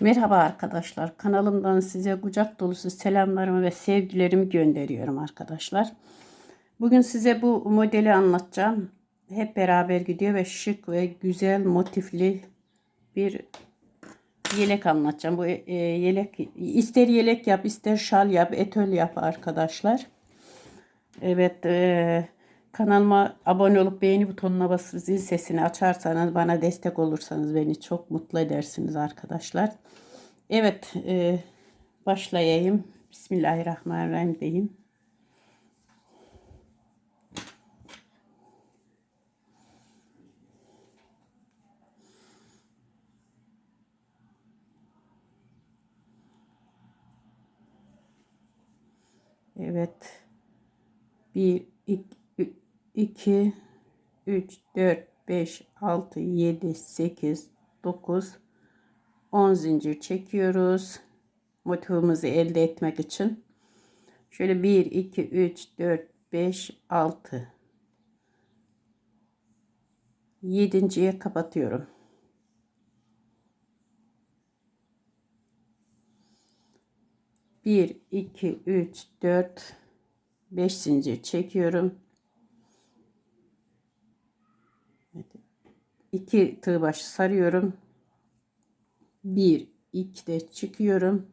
Merhaba arkadaşlar. Kanalımdan size kucak dolusu selamlarımı ve sevgilerimi gönderiyorum arkadaşlar. Bugün size bu modeli anlatacağım. Hep beraber gidiyor ve şık ve güzel motifli bir yelek anlatacağım. Bu e, yelek ister yelek yap, ister şal yap, etöl yap arkadaşlar. Evet, e, kanalıma abone olup beğeni butonuna basıp zil sesini açarsanız bana destek olursanız beni çok mutlu edersiniz arkadaşlar. Evet, e, başlayayım. Bismillahirrahmanirrahim diyeyim. Evet. 1, 2, 3, 4, 5, 6, 7, 8, 9, 10 zincir çekiyoruz. Motifimizi elde etmek için. Şöyle 1, 2, 3, 4, 5, 6. 7.ye kapatıyorum. Bir, iki, üç, dört, beş zincir çekiyorum. İki tığ başı sarıyorum. Bir, iki de çıkıyorum.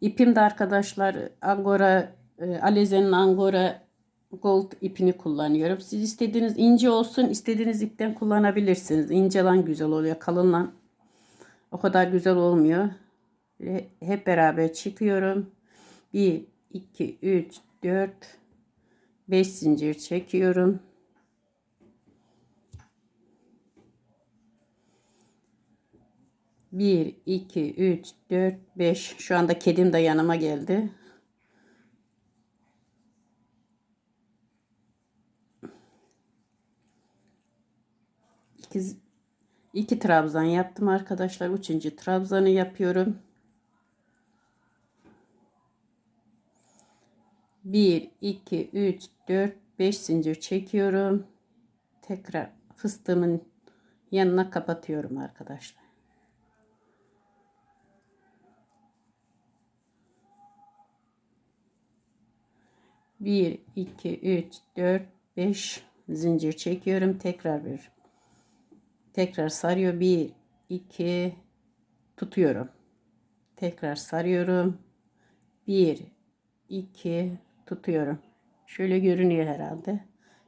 İpim de arkadaşlar Angora e, Angora Gold ipini kullanıyorum. Siz istediğiniz ince olsun, istediğiniz ipten kullanabilirsiniz. İnce lan güzel oluyor, kalın lan o kadar güzel olmuyor. Hep beraber çıkıyorum. 1 2 3 4 5 zincir çekiyorum. Bir, iki, üç, dört, beş. Şu anda kedim de yanıma geldi. İki, iki trabzan yaptım arkadaşlar. Üçüncü trabzanı yapıyorum. Bir, iki, üç, dört, beş zincir çekiyorum. Tekrar fıstığımın yanına kapatıyorum arkadaşlar. Bir, iki, üç, dört, beş zincir çekiyorum. Tekrar bir Tekrar sarıyor. Bir, iki, tutuyorum. Tekrar sarıyorum. Bir, iki, tutuyorum. Şöyle görünüyor herhalde.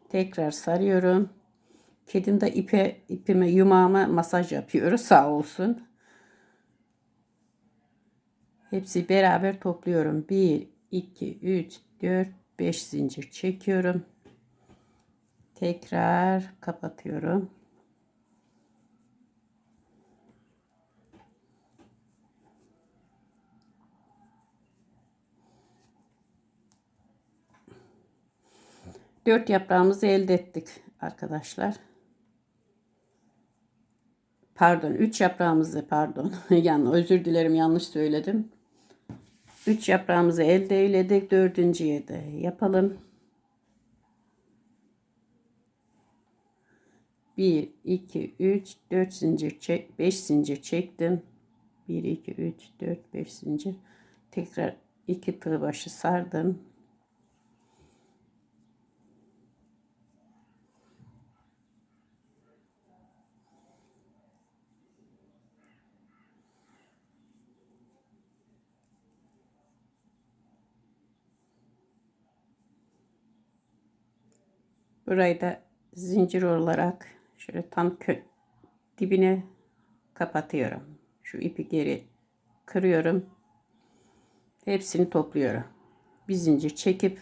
Tekrar sarıyorum. Kedim de ipe, ipime, yumağıma masaj yapıyoruz. Sağ olsun. Hepsi beraber topluyorum. 1, 2, 3, 4, 5 zincir çekiyorum. Tekrar kapatıyorum. Dört yaprağımızı elde ettik arkadaşlar. Pardon, üç yaprağımızı pardon. yani özür dilerim yanlış söyledim. Üç yaprağımızı elde eyledik. Dördüncüye de yapalım. Bir, iki, üç, dört zincir çek, beş zincir çektim. Bir, iki, üç, dört, beş zincir. Tekrar iki tığ başı sardım. Burayı da zincir olarak şöyle tam kö dibine kapatıyorum. Şu ipi geri kırıyorum. Hepsini topluyorum. Bir zincir çekip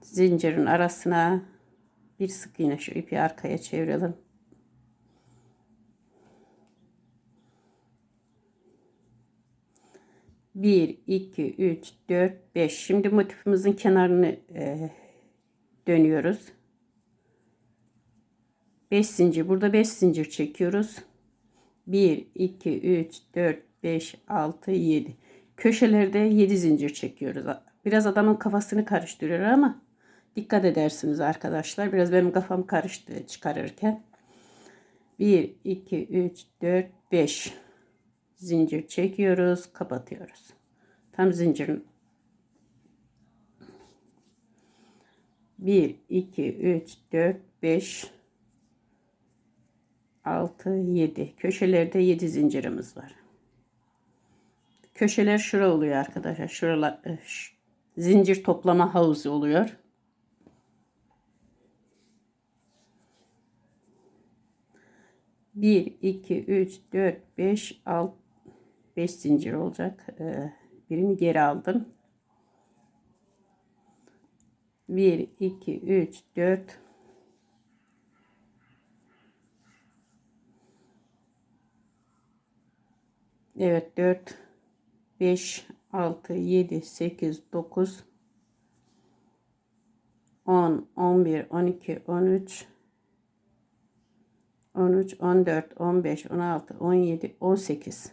zincirin arasına bir sık iğne şu ipi arkaya çevirelim. Bir, iki, üç, dört, beş. Şimdi motifimizin kenarını e, dönüyoruz. 5 zincir. Burada 5 zincir çekiyoruz. 1, 2, 3, 4, 5, 6, 7. Köşelerde 7 zincir çekiyoruz. Biraz adamın kafasını karıştırıyor ama dikkat edersiniz arkadaşlar. Biraz benim kafam karıştı çıkarırken. 1, 2, 3, 4, 5 zincir çekiyoruz. Kapatıyoruz. Tam zincirin 1, 2, 3, 4, 5 6, 7. Köşelerde 7 zincirimiz var. Köşeler şura oluyor arkadaşlar. Şuralar e, zincir toplama havuzu oluyor. Bir, iki, üç, dört, beş, alt, beş zincir olacak. Ee, birini geri aldım. Bir, iki, üç, dört, Evet 4 5 6 7 8 9 10 11 12 13 13 14 15 16 17 18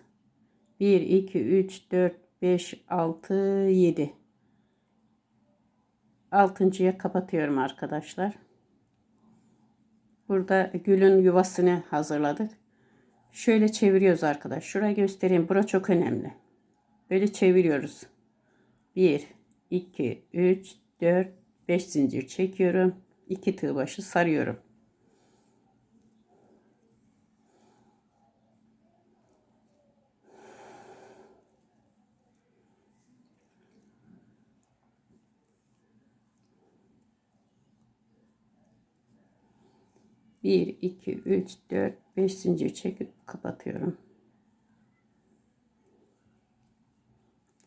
1 2 3 4 5 6 7 altıncıya kapatıyorum arkadaşlar. Burada gülün yuvasını hazırladık. Şöyle çeviriyoruz arkadaş. Şuraya göstereyim. Bura çok önemli. Böyle çeviriyoruz. 1, 2, 3, 4, 5 zincir çekiyorum. 2 tığ başı sarıyorum. Bir, iki, üç, dört, beş zincir çekip kapatıyorum.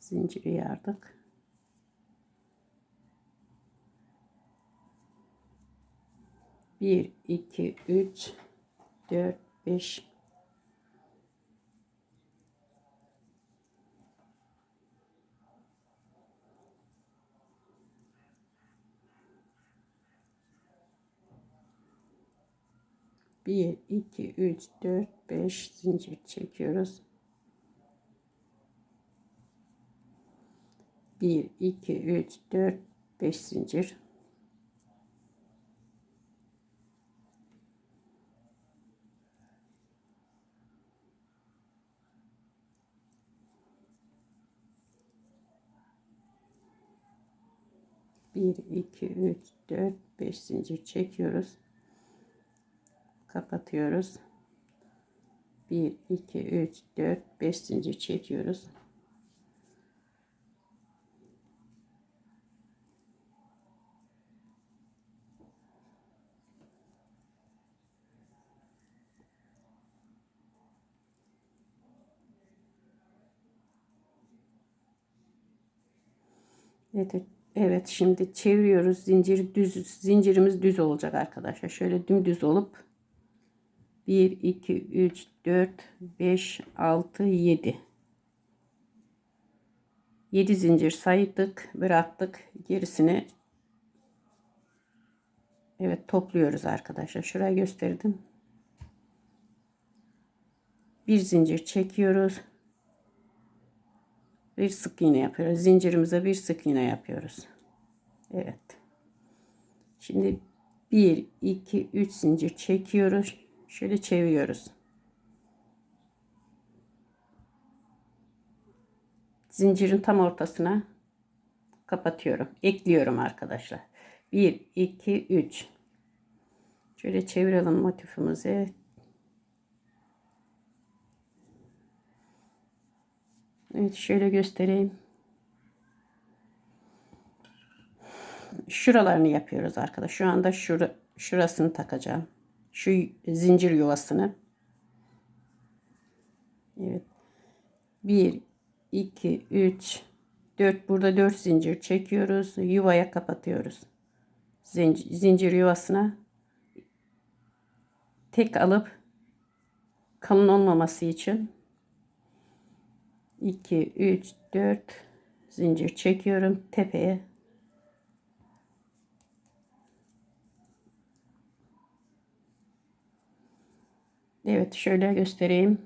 Zinciri yardık. Bir, iki, üç, dört, beş, bir, iki, üç, dört, beş zincir çekiyoruz. 1 2 3 4 5 zincir bir iki üç dört beş zincir çekiyoruz kapatıyoruz 1 2 3 4 5 zincir çekiyoruz Evet, evet şimdi çeviriyoruz. Zincir düz zincirimiz düz olacak arkadaşlar. Şöyle dümdüz olup 1 2 3 4 5 6 7 7 zincir saydık, bıraktık. Gerisini Evet topluyoruz arkadaşlar. Şuraya gösterdim. Bir zincir çekiyoruz bir sık iğne yapıyoruz. Zincirimize bir sık iğne yapıyoruz. Evet. Şimdi 1 2 3 zincir çekiyoruz. Şöyle çeviriyoruz. Zincirin tam ortasına kapatıyorum. Ekliyorum arkadaşlar. 1 2 3 Şöyle çevirelim motifimizi. Evet şöyle göstereyim. Şuralarını yapıyoruz arkadaş. Şu anda şura, şurasını takacağım. Şu zincir yuvasını. Evet. 1 2 3 4 burada 4 zincir çekiyoruz. Yuvaya kapatıyoruz. Zincir, zincir yuvasına tek alıp kalın olmaması için 2 3 4 zincir çekiyorum tepeye Evet şöyle göstereyim.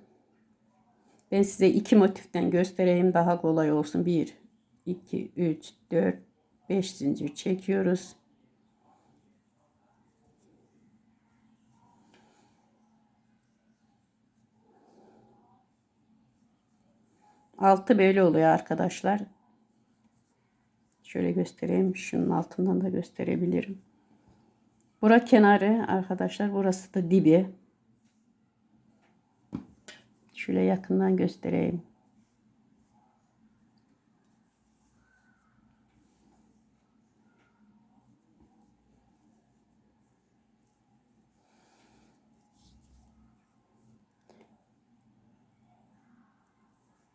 Ben size iki motiften göstereyim daha kolay olsun. 1, 2, 3, 4, 5 zincir çekiyoruz. Altı böyle oluyor arkadaşlar. Şöyle göstereyim. Şunun altından da gösterebilirim. Bura kenarı arkadaşlar. Burası da dibi. Şöyle yakından göstereyim.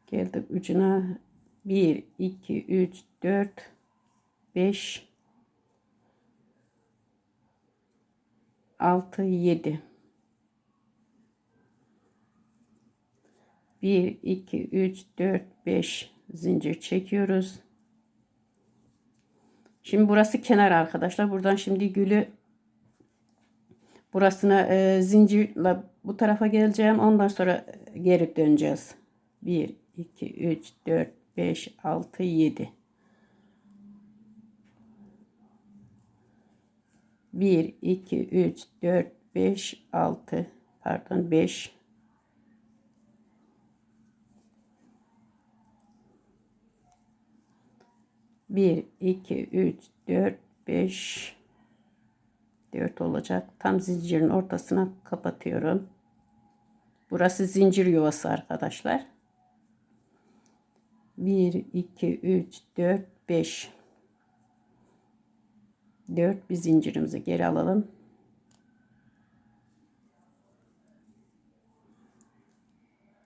Geldik ucuna 1, 2, 3, 4, 5, 6, 7. 1, 2, 3, 4, 5 zincir çekiyoruz. Şimdi burası kenar arkadaşlar. Buradan şimdi gülü burasına e, zincirle bu tarafa geleceğim. Ondan sonra geri döneceğiz. 1, 2, 3, 4, 5, 6, 7. 1, 2, 3, 4, 5, 6, pardon 5, 1, 2, 3, 4, 5, 4 olacak. Tam zincirin ortasına kapatıyorum. Burası zincir yuvası arkadaşlar. 1, 2, 3, 4, 5. 4 bir zincirimizi geri alalım.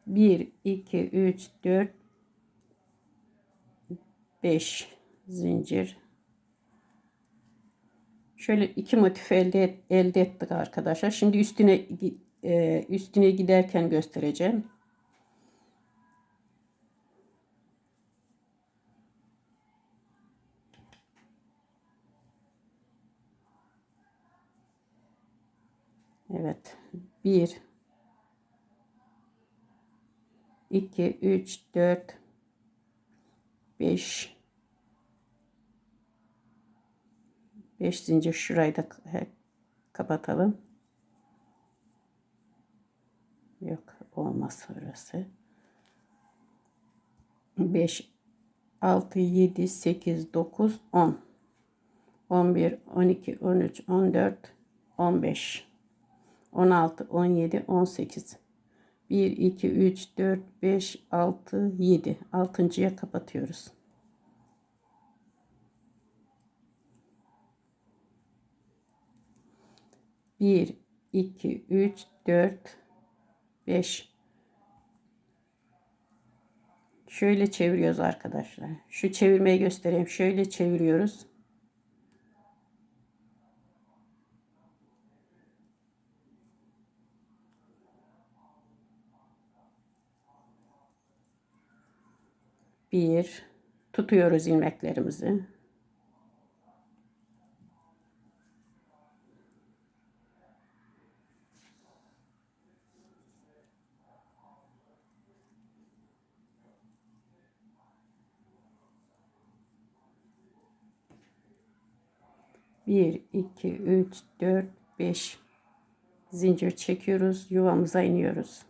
Bir, iki, üç, dört, beş zincir. Şöyle iki motif elde, elde ettik arkadaşlar. Şimdi üstüne e, üstüne giderken göstereceğim. Evet. 1 2 3 4 5 5 zincir şurayı da kapatalım. Yok olmaz orası. 5 6 7 8 9 10 11 12 13 14 15 16, 17, 18. 1, 2, 3, 4, 5, 6, 7. Altıncıya kapatıyoruz. Bir, iki, üç, dört, beş. Şöyle çeviriyoruz arkadaşlar. Şu çevirmeyi göstereyim. Şöyle çeviriyoruz. bir tutuyoruz ilmeklerimizi. Bir, iki, üç, dört, beş. Zincir çekiyoruz. Yuvamıza iniyoruz.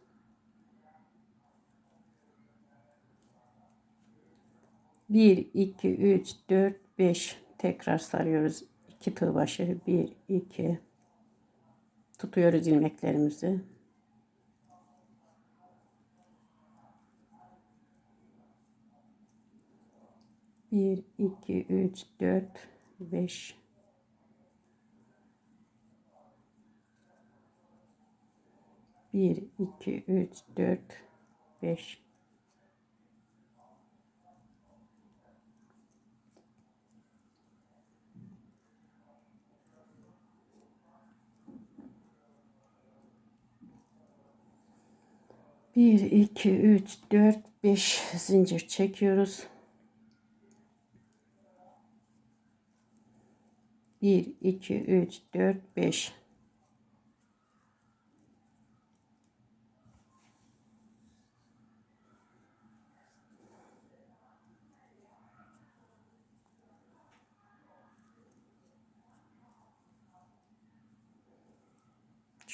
1 2 3 4 5 tekrar sarıyoruz. 2 tığ başı. 1 2 tutuyoruz ilmeklerimizi. Bir iki üç dört beş bir iki üç dört beş Bir, iki, üç, dört, beş zincir çekiyoruz. Bir, iki, üç, dört, beş.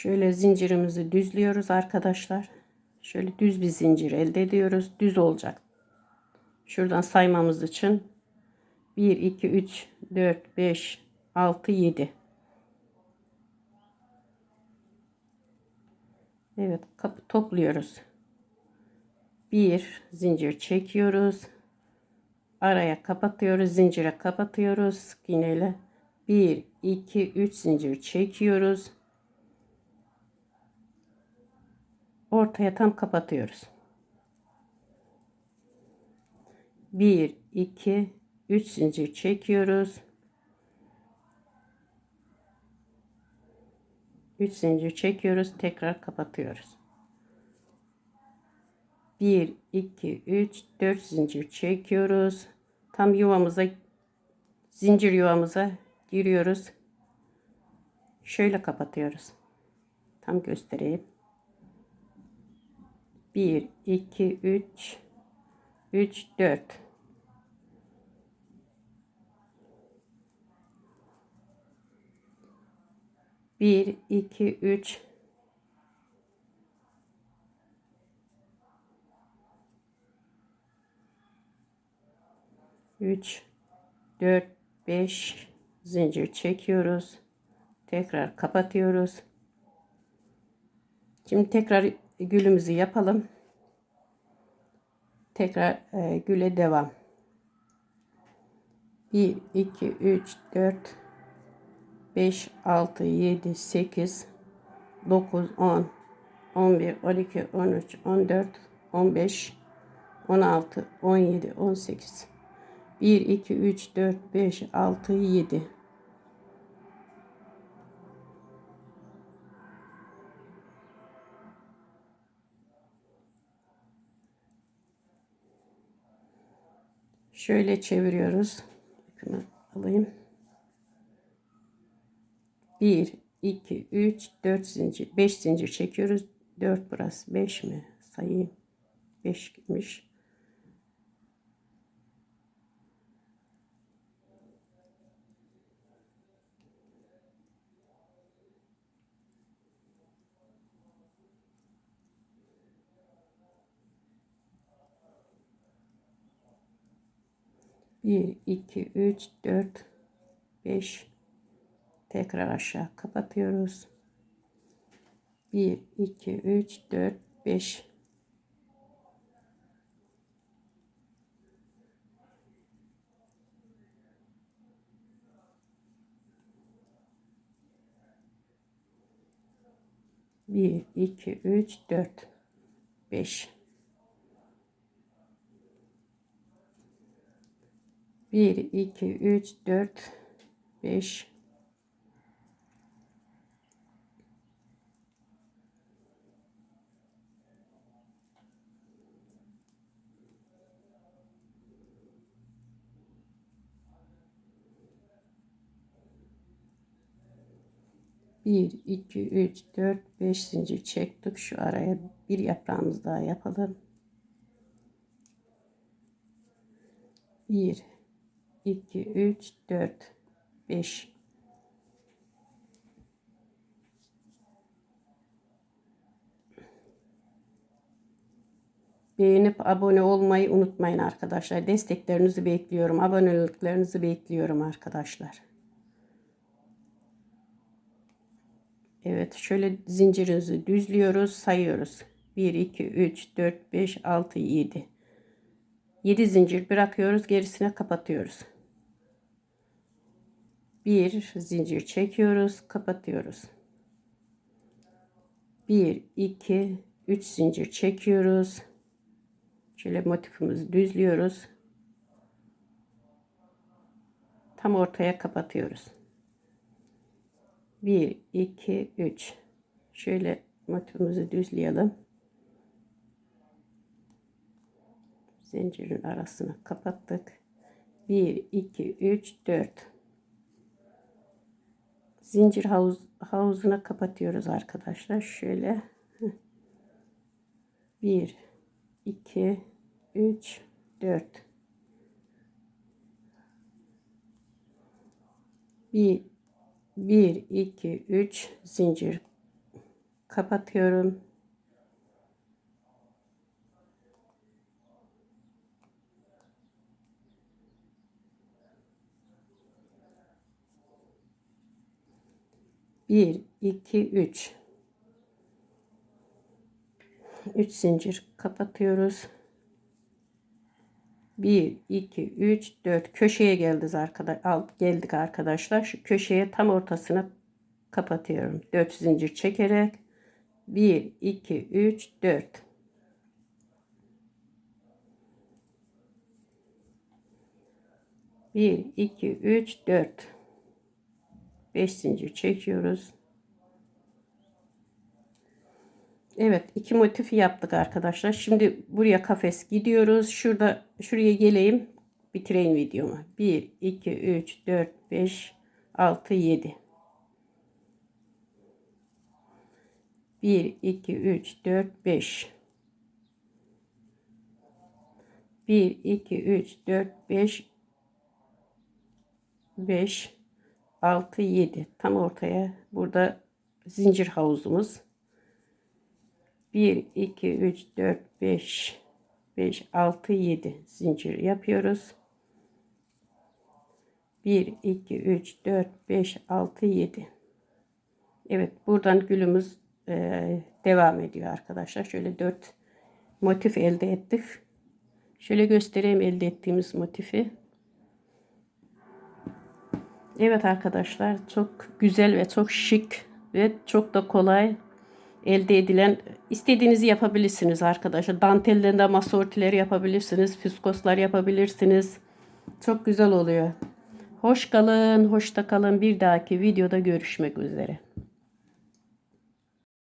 Şöyle zincirimizi düzlüyoruz arkadaşlar. Şöyle düz bir zincir elde ediyoruz. Düz olacak. Şuradan saymamız için 1, 2, 3, 4, 5, 6, 7. Evet kapı topluyoruz. Bir zincir çekiyoruz. Araya kapatıyoruz. Zincire kapatıyoruz. Sık iğneyle. 1, 2, 3 zincir çekiyoruz. Ortaya tam kapatıyoruz. 1, 2, 3 zincir çekiyoruz. 3 zincir çekiyoruz. Tekrar kapatıyoruz. 1, 2, 3, 4 zincir çekiyoruz. Tam yuvamıza zincir yuvamıza giriyoruz. Şöyle kapatıyoruz. Tam göstereyim. 1, 2, 3, 3, 4. Bir, iki, üç, 3 4 5 zincir çekiyoruz. Tekrar kapatıyoruz. Şimdi tekrar gülümüzü yapalım. Tekrar e, güle devam. 1 2 3 4 5 6 7 8 9 10 11 12 13 14 15 16 17 18 1, 2, 3, 4, 5, 6, 7. Şöyle çeviriyoruz. Bakın alayım. 1, 2, 3, 4 zincir, 5 zincir çekiyoruz. 4 burası 5 mi? Sayayım. 5 gitmiş. Bir, iki, üç, dört, beş. Tekrar aşağı kapatıyoruz. Bir, iki, üç, dört, beş. Bir, iki, üç, dört, beş. 1 2 3 4 5 1 2 3 4 5 zincir çektik. Şu araya bir yaprağımız daha yapalım. 1 2, 3, 4, 5. Beğenip abone olmayı unutmayın arkadaşlar. Desteklerinizi bekliyorum. Aboneliklerinizi bekliyorum arkadaşlar. Evet şöyle zincirimizi düzlüyoruz sayıyoruz. 1 2 3 4 5 6 7 7 zincir bırakıyoruz gerisine kapatıyoruz bir zincir çekiyoruz kapatıyoruz. 1 2 3 zincir çekiyoruz. Şöyle motifimizi düzlüyoruz. Tam ortaya kapatıyoruz. 1 2 3 şöyle motifimizi düzleyelim. Zincirin arasını kapattık. 1 2 3 4 zincir havuz havuzuna kapatıyoruz arkadaşlar. Şöyle 1 2 3 4 1 1 2 3 zincir kapatıyorum. 1 2 3 3 zincir kapatıyoruz. 1 2 3 4 köşeye geldik arkadaşlar geldik arkadaşlar. Şu köşeye tam ortasına kapatıyorum. 4 zincir çekerek. 1 2 3 4 1 2 3 4 5 zincir çekiyoruz Evet iki motifi yaptık arkadaşlar. Şimdi buraya kafes gidiyoruz. Şurada şuraya geleyim. Bitireyim videomu. 1, 2, 3, 4, 5, 6, 7. 1, 2, 3, 4, 5. 1, 2, 3, 4, 5, 5, 6, 7. Tam ortaya burada zincir havuzumuz. 1, 2, 3, 4, 5, 5, 6, 7 zincir yapıyoruz. 1, 2, 3, 4, 5, 6, 7. Evet buradan gülümüz e, devam ediyor arkadaşlar. Şöyle 4 motif elde ettik. Şöyle göstereyim elde ettiğimiz motifi. Evet arkadaşlar çok güzel ve çok şık ve çok da kolay elde edilen istediğinizi yapabilirsiniz arkadaşlar. Dantelden de masa yapabilirsiniz. Fiskoslar yapabilirsiniz. Çok güzel oluyor. Hoş kalın, hoşta kalın. Bir dahaki videoda görüşmek üzere.